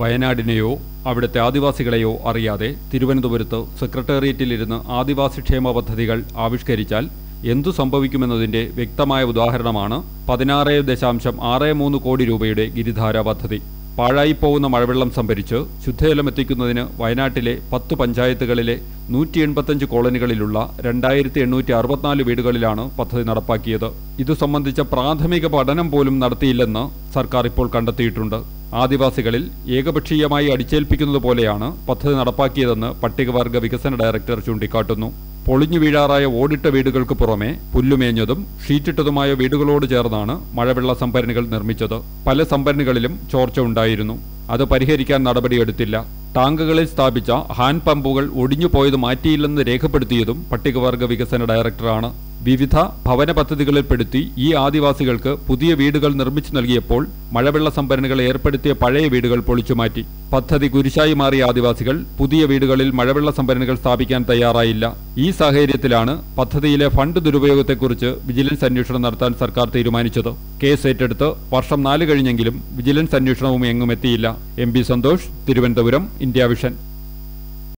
വയനാടിനെയോ അവിടുത്തെ ആദിവാസികളെയോ അറിയാതെ തിരുവനന്തപുരത്ത് സെക്രട്ടേറിയറ്റിലിരുന്ന് ആദിവാസി ക്ഷേമ പദ്ധതികൾ ആവിഷ്കരിച്ചാൽ എന്തു സംഭവിക്കുമെന്നതിന്റെ വ്യക്തമായ ഉദാഹരണമാണ് പതിനാറ് ദശാംശം ആറ് മൂന്ന് കോടി രൂപയുടെ ഗിരിധാര പദ്ധതി. പാഴായിപ്പോകുന്ന മഴവെള്ളം സംഭരിച്ച് ശുദ്ധജലം എത്തിക്കുന്നതിന് വയനാട്ടിലെ പത്ത് പഞ്ചായത്തുകളിലെ നൂറ്റി എൺപത്തഞ്ച് കോളനികളിലുള്ള രണ്ടായിരത്തി എണ്ണൂറ്റി അറുപത്തിനാല് വീടുകളിലാണ് പദ്ധതി നടപ്പാക്കിയത്. ഇതു സംബന്ധിച്ച പ്രാഥമിക പഠനം പോലും നടത്തിയില്ലെന്ന് സർക്കാർ ഇപ്പോൾ കണ്ടെത്തിയിട്ടുണ്ട്. ആദിവാസികളിൽ ഏകപക്ഷീയമായി അടിച്ചേൽപ്പിക്കുന്നത് പോലെയാണ് പദ്ധതി നടപ്പാക്കിയതെന്ന് പട്ടികവർഗ വികസന ഡയറക്ടർ ചൂണ്ടിക്കാട്ടുന്നു. പൊളിഞ്ഞു വീഴാറായ ഓടിട്ട വീടുകൾക്ക് പുറമെ പുല്ലുമേഞ്ഞതും ഷീറ്റിട്ടതുമായ വീടുകളോട് ചേർന്നാണ് മഴവെള്ള സംഭരണികൾ നിർമ്മിച്ചത്. പല സംഭരണികളിലും ചോർച്ച ഉണ്ടായിരുന്നു. അത് പരിഹരിക്കാൻ നടപടിയെടുത്തില്ല. ടാങ്കുകളിൽ സ്ഥാപിച്ച ഹാൻഡ് പമ്പുകൾ ഒടിഞ്ഞു പോയത് മാറ്റിയില്ലെന്ന് രേഖപ്പെടുത്തിയതും പട്ടികവർഗ വികസന ഡയറക്ടറാണ്. വിവിധ ഭവന പദ്ധതികളിൽപ്പെടുത്തി ഈ ആദിവാസികൾക്ക് പുതിയ വീടുകൾ നിർമ്മിച്ചു നൽകിയപ്പോൾ മഴവെള്ള സംഭരണികൾ ഏർപ്പെടുത്തിയ പഴയ വീടുകൾ പൊളിച്ചുമാറ്റി പദ്ധതി കുരിശായി മാറിയ ആദിവാസികൾ പുതിയ വീടുകളിൽ മഴവെള്ള സംഭരണികൾ സ്ഥാപിക്കാൻ തയ്യാറായില്ല. ഈ സാഹചര്യത്തിലാണ് പദ്ധതിയിലെ ഫണ്ട് ദുരുപയോഗത്തെക്കുറിച്ച് വിജിലൻസ് അന്വേഷണം നടത്താൻ സർക്കാർ തീരുമാനിച്ചത്. കേസ് ഏറ്റെടുത്ത് വർഷം നാല് കഴിഞ്ഞെങ്കിലും വിജിലൻസ് അന്വേഷണവും എങ്ങും എത്തിയില്ല. M Santhosh Thiruvananthapuram India Vision.